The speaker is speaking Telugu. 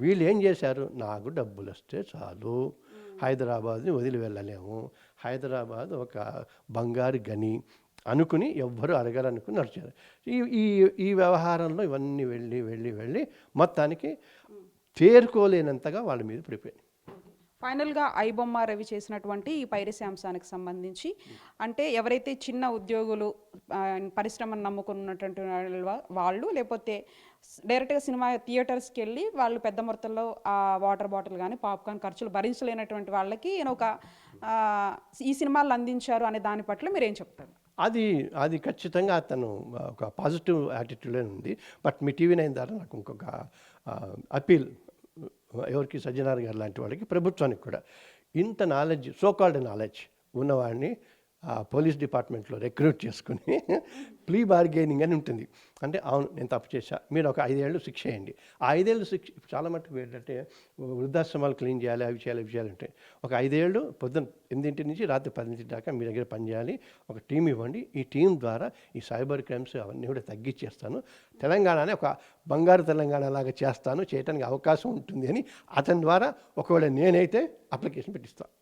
వీళ్ళు ఏం చేశారు? నాకు డబ్బులు వస్తే చాలు హైదరాబాద్ని వదిలి వెళ్ళలేము. హైదరాబాద్ ఒక బంగారు గని అనుకుని ఎవ్వరు అడగరు అనుకుని నడిచారు. ఈ ఈ ఈ వ్యవహారంలో ఇవన్నీ వెళ్ళి వెళ్ళి వెళ్ళి మొత్తానికి తేరుకోలేనంతగా వాళ్ళ మీద పడిపోయింది ఫైనల్గా ఐబొమ్మ రవి చేసినటువంటి ఈ పైరసీ అంశానికి సంబంధించి అంటే ఎవరైతే చిన్న ఉద్యోగులు పరిశ్రమను నమ్ముకున్నటువంటి వాళ్ళు లేకపోతే డైరెక్ట్గా సినిమా థియేటర్స్కి వెళ్ళి వాళ్ళు పెద్ద మొత్తంలో ఆ వాటర్ బాటిల్ కానీ పాప్కార్న్ ఖర్చులు భరించలేనటువంటి వాళ్ళకి నేను ఒక ఈ సినిమాలు అందించారు అనే దాని పట్ల మీరు ఏం చెప్తారు? అది అది ఖచ్చితంగా అతను ఒక పాజిటివ్ యాటిట్యూడ్లో ఉంది. బట్ మీ టీవీ నైన్ ద్వారా నాకు ఇంకొక అపీల్ ఎవరికి సజ్జనార్ గారు లాంటి వాళ్ళకి ప్రభుత్వానికి కూడా ఇంత నాలెడ్జ్ సోకాల్డ్ నాలెడ్జ్ ఉన్నవాడిని పోలీస్ డిపార్ట్మెంట్లో రిక్రూట్ చేసుకుని ప్లీ బార్గెనింగ్ అని ఉంటుంది. అంటే అవును నేను తప్పు చేశా. మీరు ఒక ఐదేళ్ళు శిక్ష వేయండి. ఆ ఐదేళ్ళు శిక్ష చాలా మటుకు ఏంటంటే వృద్ధాశ్రమాలు క్లీన్ చేయాలి అవి చేయాలి అవి చేయాలి ఉంటాయి ఒక ఐదేళ్ళు పొద్దున్న ఎనిమిదింటి నుంచి రాత్రి పదింటి దాకా మీ దగ్గర పనిచేయాలి ఒక టీం ఇవ్వండి. ఈ టీం ద్వారా ఈ సైబర్ క్రైమ్స్ అవన్నీ కూడా తగ్గించేస్తాను. తెలంగాణనే ఒక బంగారు తెలంగాణ లాగా చేస్తాను. చేయడానికి అవకాశం ఉంటుంది అని అతని ద్వారా ఒకవేళ నేనైతే అప్లికేషన్ పెట్టిస్తాను